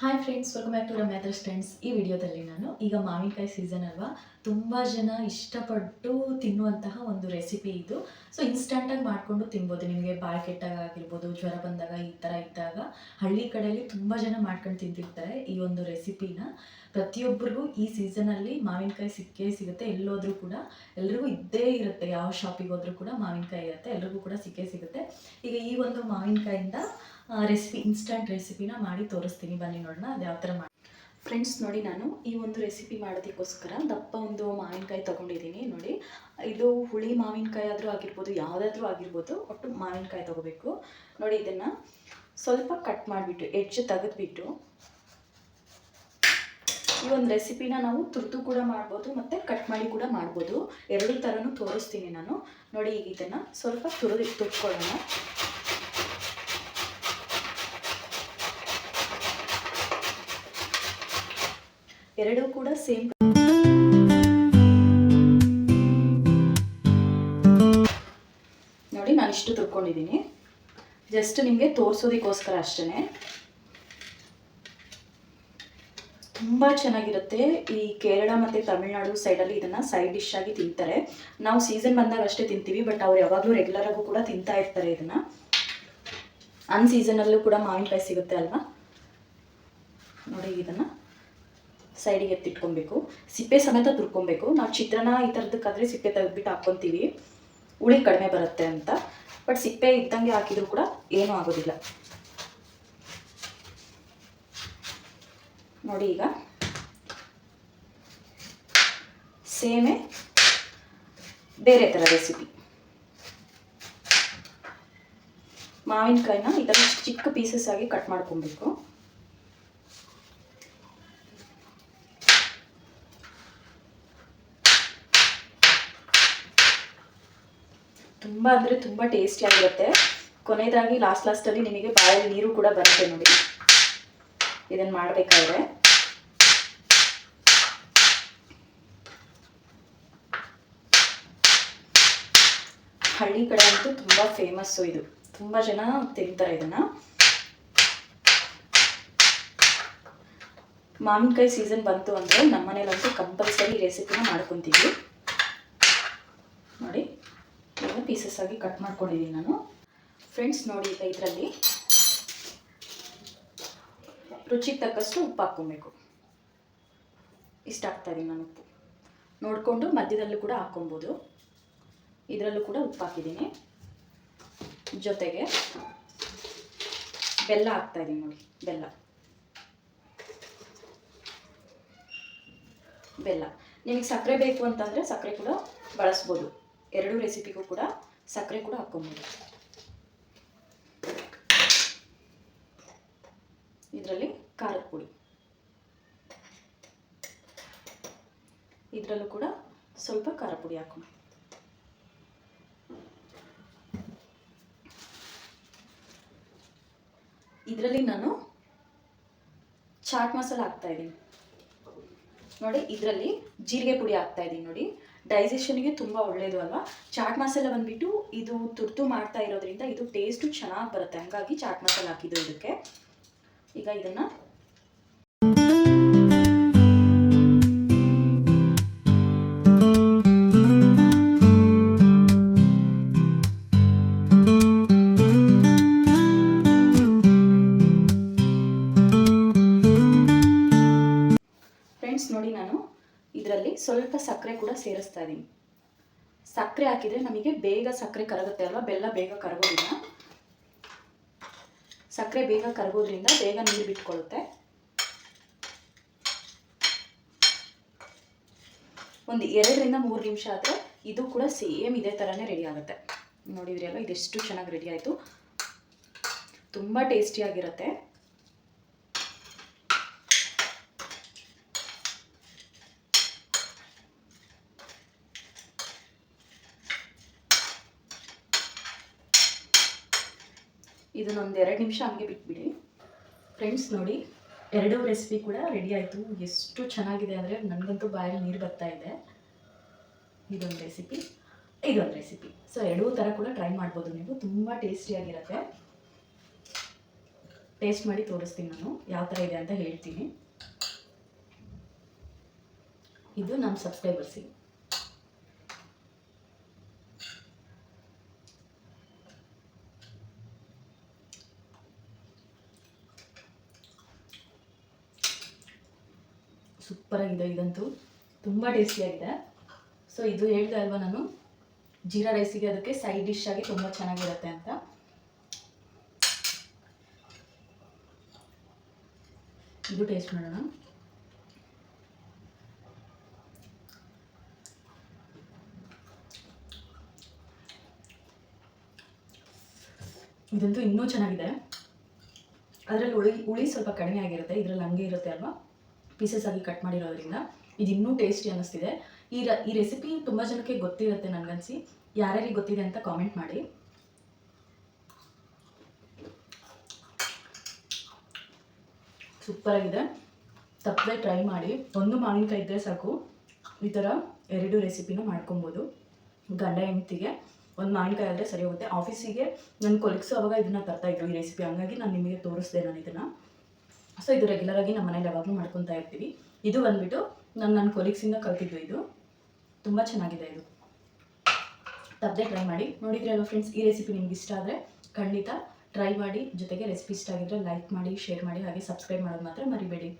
Hi friends welcome back to Ramyatra friends ಈ ವಿಡಿಯೋದಲ್ಲಿ ನಾನು ಈಗ ಮಾವಿನಕಾಯಿ ಸೀಸನ್ ಅಲ್ವಾ? ತುಂಬ ಜನ ಇಷ್ಟಪಟ್ಟು ತಿನ್ನುವಂತಹ ಒಂದು ರೆಸಿಪಿ ಇದು. ಸೊ ಇನ್ಸ್ಟಂಟಾಗಿ ಮಾಡಿಕೊಂಡು ತಿನ್ಬೋದು. ನಿಮಗೆ ಬಾಯಿ ಕೆಟ್ಟಾಗ ಆಗಿರ್ಬೋದು ಜ್ವರ ಬಂದಾಗ ಈ ಥರ ಇದ್ದಾಗ. ಹಳ್ಳಿ ಕಡೆಯಲ್ಲಿ ತುಂಬ ಜನ ಮಾಡ್ಕೊಂಡು ತಿಂತಿರ್ತಾರೆ ಈ ಒಂದು ರೆಸಿಪಿನ ಪ್ರತಿಯೊಬ್ಬರಿಗೂ ಈ ಸೀಸನಲ್ಲಿ ಮಾವಿನಕಾಯಿ ಸಿಕ್ಕೇ ಸಿಗುತ್ತೆ. ಎಲ್ಲೋದ್ರೂ ಕೂಡ ಎಲ್ರಿಗೂ ಇದ್ದೇ ಇರುತ್ತೆ. ಯಾವ ಶಾಪಿಗೆ ಹೋದ್ರೂ ಕೂಡ ಮಾವಿನಕಾಯಿ ಇರುತ್ತೆ. ಎಲ್ರಿಗೂ ಕೂಡ ಸಿಕ್ಕೇ ಸಿಗುತ್ತೆ. ಈಗ ಈ ಒಂದು ಮಾವಿನಕಾಯಿಂದ ರೆಸಿಪಿ ಇನ್ಸ್ಟಂಟ್ ರೆಸಿಪಿನ ಮಾಡಿ ತೋರಿಸ್ತೀನಿ. ಬನ್ನಿ ನೋಡೋಣ, ಅದು ಯಾವ ಥರ ಮಾಡಿ. ಫ್ರೆಂಡ್ಸ್ ನೋಡಿ ನಾನು ಈ ಒಂದು ರೆಸಿಪಿ ಮಾಡೋದಕ್ಕೋಸ್ಕರ ದಪ್ಪ ಒಂದು ಮಾವಿನಕಾಯಿ ತೊಗೊಂಡಿದ್ದೀನಿ. ನೋಡಿ, ಇದು ಹುಳಿ ಮಾವಿನಕಾಯಿ ಆದರೂ ಆಗಿರ್ಬೋದು, ಯಾವುದಾದ್ರೂ ಆಗಿರ್ಬೋದು, ಒಟ್ಟು ಮಾವಿನಕಾಯಿ ತೊಗೋಬೇಕು. ನೋಡಿ, ಇದನ್ನು ಸ್ವಲ್ಪ ಕಟ್ ಮಾಡಿಬಿಟ್ಟು ಎಡ್ಜ್ ತೆಗೆದ್ಬಿಟ್ಟು, ಈ ಒಂದು ರೆಸಿಪಿನ ನಾವು ತುರ್ತು ಕೂಡ ಮಾಡ್ಬೋದು, ಮತ್ತು ಕಟ್ ಮಾಡಿ ಕೂಡ ಮಾಡ್ಬೋದು. ಎರಡೂ ಥರನೂ ತೋರಿಸ್ತೀನಿ ನಾನು. ನೋಡಿ, ಈಗ ಇದನ್ನು ಸ್ವಲ್ಪ ತುರಿದು ತುರ್ಕೊಳ್ಳೋಣ ಎರಡೂ ಕೂಡ ಸೇಮ್ ನೋಡಿ, ನಾನು ಇಷ್ಟು ತುರ್ಕೊಂಡಿದ್ದೀನಿ ಜಸ್ಟ್ ನಿಮಗೆ ತೋರಿಸೋದಕ್ಕೋಸ್ಕರ ಅಷ್ಟೇ ತುಂಬ ಚೆನ್ನಾಗಿರುತ್ತೆ ಈ ಕೇರಳ ಮತ್ತು ತಮಿಳ್ನಾಡು ಸೈಡಲ್ಲಿ ಇದನ್ನು ಸೈಡ್ ಡಿಶ್ ಆಗಿ ತಿಂತಾರೆ. ನಾವು ಸೀಸನ್ ಬಂದಾಗ ಅಷ್ಟೇ ತಿಂತೀವಿ ಬಟ್ ಅವ್ರು ಯಾವಾಗಲೂ ರೆಗ್ಯುಲರ್ ಆಗು ಕೂಡ ತಿಂತಾ ಇರ್ತಾರೆ ಇದನ್ನು. ಅನ್ ಸೀಸನಲ್ಲೂ ಕೂಡ ಮಾವಿನಕಾಯಿ ಸಿಗುತ್ತೆ ಅಲ್ವಾ? ನೋಡಿ ಇದನ್ನು. ಸೈಡಿಗೆ ಎತ್ತಿಟ್ಕೊಬೇಕು, ಸಿಪ್ಪೆ ಸಮೇತ ತುರ್ಕೊಬೇಕು. ನಾವು ಚಿತ್ರಾನ್ನ ಈ ಥರದಕ್ಕಾದರೆ ಸಿಪ್ಪೆ ತೆಗೆದ್ಬಿಟ್ಟು ಹಾಕ್ಕೊತೀವಿ. ಹುಳಿ ಕಡಿಮೆ ಬರುತ್ತೆ ಅಂತ. ಬಟ್ ಸಿಪ್ಪೆ ಇದ್ದಂಗೆ ಹಾಕಿದ್ರು ಕೂಡ ಏನೂ ಆಗೋದಿಲ್ಲ. ನೋಡಿ ಈಗ. ಸೇಮೆ ಬೇರೆ ಥರ ರೆಸಿಪಿ ಮಾವಿನಕಾಯಿನ ಈ ಥರ ಚಿಕ್ಕ ಪೀಸಸ್ ಆಗಿ ಕಟ್ ಮಾಡ್ಕೊಬೇಕು. ತುಂಬ ಅಂದರೆ ತುಂಬ ಟೇಸ್ಟಿಯಾಗಿರುತ್ತೆ ಕೊನೆಯದಾಗಿ ಲಾಸ್ಟ್ ಲಾಸ್ಟಲ್ಲಿ ನಿಮಗೆ ಬಾಯಲ್ಲಿ ನೀರು ಕೂಡ ಬರುತ್ತೆ ನೋಡಿ. ಇದನ್ನು ಮಾಡಬೇಕಾದ್ರೆ. ಹಳ್ಳಿ ಕಡೆ ಅಂತೂ ತುಂಬ ಫೇಮಸ್ಸು ಇದು. ತುಂಬ ಜನ ತಿಂತಾರೆ ಇದನ್ನು. ಮಾವಿನಕಾಯಿ ಸೀಸನ್ ಬಂತು ಅಂದರೆ ನಮ್ಮ ಮನೇಲಂತೂ ಕಂಪಲ್ಸರಿ ರೆಸಿಪಿನ ಮಾಡ್ಕೊತೀವಿ. ಪೀಸಸ್ ಆಗಿ ಕಟ್ ಮಾಡ್ಕೊಂಡಿದ್ದೀನಿ ನಾನು. ಫ್ರೆಂಡ್ಸ್ ನೋಡಿ ಇದರಲ್ಲಿ. ರುಚಿಗೆ ತಕ್ಕಷ್ಟು ಉಪ್ಪು ಹಾಕ್ಕೊಬೇಕು. ಇದೀನಿ ನಾನು ಉಪ್ಪು. ನೋಡಿಕೊಂಡು ಮಧ್ಯದಲ್ಲೂ ಕೂಡ ಹಾಕ್ಕೊಬೋದು. ಇದರಲ್ಲೂ ಕೂಡ ಉಪ್ಪು ಹಾಕಿದ್ದೀನಿ. ಜೊತೆಗೆ ಬೆಲ್ಲ ಹಾಕ್ತಾ ಇದ್ದೀನಿ ನೋಡಿ, ಬೆಲ್ಲ. ಬೆಲ್ಲ. ನಿಮಗೆ ಸಕ್ಕರೆ ಬೇಕು ಅಂತಂದರೆ ಸಕ್ಕರೆ ಕೂಡ ಬಳಸ್ಬೋದು. ಎರಡೂ ರೆಸಿಪಿಗೂ ಕೂಡ ಸಕ್ಕರೆ ಕೂಡ ಹಾಕ್ಕೊಬೋದು. ಇದರಲ್ಲಿ ಖಾರದ ಪುಡಿ. ಇದರಲ್ಲೂ ಕೂಡ ಸ್ವಲ್ಪ ಖಾರ ಪುಡಿ ಹಾಕೋಣ ಇದರಲ್ಲಿ ನಾನು ಚಾಟ್ ಮಸಾಲ ಹಾಕ್ತಾ ಇದ್ದೀನಿ. ನೋಡಿ, ಇದರಲ್ಲಿ ಜೀರಿಗೆ ಪುಡಿ ಹಾಕ್ತಾ ಇದ್ದೀನಿ ನೋಡಿ. ಡೈಜೆಷನ್ಗೆ ತುಂಬ ಒಳ್ಳೆಯದು ಅಲ್ವಾ? ಚಾಟ್ ಮಸಾಲ ಬಂದ್ಬಿಟ್ಟು ಇದು ತುರ್ತು ಮಾಡ್ತಾ ಇರೋದ್ರಿಂದ ಇದು ಟೇಸ್ಟು ಚೆನ್ನಾಗಿ ಬರುತ್ತೆ. ಹಂಗಾಗಿ ಚಾಟ್ ಮಸಾಲ ಹಾಕಿದ್ದು ಇದಕ್ಕೆ. ಈಗ ಇದನ್ನು ಸ್ವಲ್ಪ ಸಕ್ಕರೆ ಕೂಡ ಸೇರಿಸ್ತಾ ಇದ್ದೀನಿ ಸಕ್ಕರೆ ಹಾಕಿದರೆ ನಮಗೆ ಬೇಗ ಸಕ್ಕರೆ ಕರಗುತ್ತೆ ಅಲ್ವಾ? ಬೆಲ್ಲ ಬೇಗ ಕರಗೋದಿಲ್ಲ ಸಕ್ಕರೆ ಬೇಗ ಕರಗೋದ್ರಿಂದ ಬೇಗ ನೀರು ಬಿಟ್ಕೊಳ್ಳುತ್ತೆ ಒಂದು ಎರಡರಿಂದ ಮೂರು ನಿಮಿಷ ಆದರೆ ಇದು ಕೂಡ ಸೇಮ್ ಇದೇ ಥರನೇ ರೆಡಿ ಆಗುತ್ತೆ. ನೋಡಿದ್ರಿ ಅಲ್ವಾ? ಇದೆಷ್ಟು ಚೆನ್ನಾಗಿ ರೆಡಿ ಆಯಿತು. ತುಂಬ ಟೇಸ್ಟಿಯಾಗಿರುತ್ತೆ ಇದನ್ನೊಂದು ಎರಡು ನಿಮಿಷ ಹಂಗೆ ಬಿಟ್ಬಿಡಿ. ಫ್ರೆಂಡ್ಸ್ ನೋಡಿ, ಎರಡೂ ರೆಸಿಪಿ ಕೂಡ ರೆಡಿ ಆಯಿತು. ಎಷ್ಟು ಚೆನ್ನಾಗಿದೆ ಅಂದರೆ ನನಗಂತೂ ಬಾಯಲ್ಲಿ ನೀರು ಬರ್ತಾ ಇದೆ. ಇದೊಂದು ರೆಸಿಪಿ ಇದೊಂದು ರೆಸಿಪಿ ಸೊ ಎರಡೂ ಥರ ಕೂಡ ಟ್ರೈ ಮಾಡ್ಬೋದು ನೀವು. ತುಂಬ ಟೇಸ್ಟಿಯಾಗಿರುತ್ತೆ ಟೇಸ್ಟ್ ಮಾಡಿ ತೋರಿಸ್ತೀನಿ ನಾನು ಯಾವ ಥರ ಇದೆ ಅಂತ ಹೇಳ್ತೀನಿ. ಇದು ನಮ್ಮ ಸಬ್ಸ್ಕ್ರೈಬರ್ಸಿಗೆ ಸೂಪರಾಗಿದೆ ಇದಂತೂ ತುಂಬ ಟೇಸ್ಟಿಯಾಗಿದೆ ಸೊ ಇದು ಹೇಳಿದೆ ಅಲ್ವಾ ನಾನು? ಜೀರಾ ರೈಸಿಗೆ ಅದಕ್ಕೆ ಸೈಡ್ ಡಿಶ್ ಆಗಿ ತುಂಬ ಚೆನ್ನಾಗಿರುತ್ತೆ ಅಂತ. ಇದು ಟೇಸ್ಟ್ ಮಾಡೋಣ. ಇದಂತೂ ಇನ್ನೂ ಚೆನ್ನಾಗಿದೆ. ಅದರಲ್ಲಿ ಹುಳಿ ಹುಳಿ ಸ್ವಲ್ಪ ಕಡಿಮೆ ಆಗಿರುತ್ತೆ, ಇದರಲ್ಲಿ ಹಂಗೆ ಇರುತ್ತೆ ಅಲ್ವಾ? ಪೀಸಸ್ ಆಗಿ ಕಟ್ ಮಾಡಿರೋದ್ರಿಂದ ಇದು ಇನ್ನೂ ಟೇಸ್ಟಿ ಅನ್ನಿಸ್ತಿದೆ. ಈ ರ, ಈ ರೆಸಿಪಿ ತುಂಬ ಜನಕ್ಕೆ ಗೊತ್ತಿರುತ್ತೆ ನನಗನ್ಸಿ. ಯಾರ್ಯಾರಿಗೆ ಗೊತ್ತಿದೆ ಅಂತ ಕಾಮೆಂಟ್ ಮಾಡಿ. ಸೂಪರಾಗಿದೆ ತಪ್ಪದೆ ಟ್ರೈ ಮಾಡಿ. ಒಂದು ಮಾವಿನಕಾಯಿ ಇದ್ದರೆ ಸಾಕು. ಈ ಥರ ಎರಡು ರೆಸಿಪಿನ ಮಾಡ್ಕೊಬೋದು. ಗಂಡ ಹೆಂಡ್ತಿಗೆ ಒಂದು ಮಾವಿನಕಾಯಿ ಆದರೆ ಸರಿ ಹೋಗುತ್ತೆ. ಆಫೀಸಿಗೆ ನನ್ನ ಕೊಲಿಗ್ಸು ಅವಾಗ ಇದನ್ನು ತರ್ತಾಯಿದ್ರು ಈ ರೆಸಿಪಿ ಹಂಗಾಗಿ ನಾನು ನಿಮಗೆ ತೋರಿಸ್ದೆ ನಾನು ಇದನ್ನು. ಸೊ ಇದು ರೆಗ್ಯುಲರ್ ಆಗಿ ನಮ್ಮ ಮನೇಲಿ ಯಾವಾಗಲೂ ಮಾಡ್ಕೊತಾ ಇರ್ತೀವಿ. ಇದು ಬಂದ್ಬಿಟ್ಟು ನಾನು ನನ್ನ ಕೊಲೀಗ್ಸಿಂದ ಕಲ್ತಿದ್ದು ಇದು. ತುಂಬ ಚೆನ್ನಾಗಿದೆ ಇದು. ತಪ್ಪದೆ ಟ್ರೈ ಮಾಡಿ. ನೋಡಿದ್ರಲ್ಲ ಫ್ರೆಂಡ್ಸ್ ಈ ರೆಸಿಪಿ ನಿಮ್ಗೆ ಇಷ್ಟ ಆದರೆ ಖಂಡಿತ ಟ್ರೈ ಮಾಡಿ. ಜೊತೆಗೆ ರೆಸಿಪಿ ಇಷ್ಟ ಆಗಿದ್ರೆ ಲೈಕ್ ಮಾಡಿ ಶೇರ್ ಮಾಡಿ, ಹಾಗೆ ಸಬ್ಸ್ಕ್ರೈಬ್ ಮಾಡೋದು ಮಾತ್ರ ಮರಿಬೇಡಿ.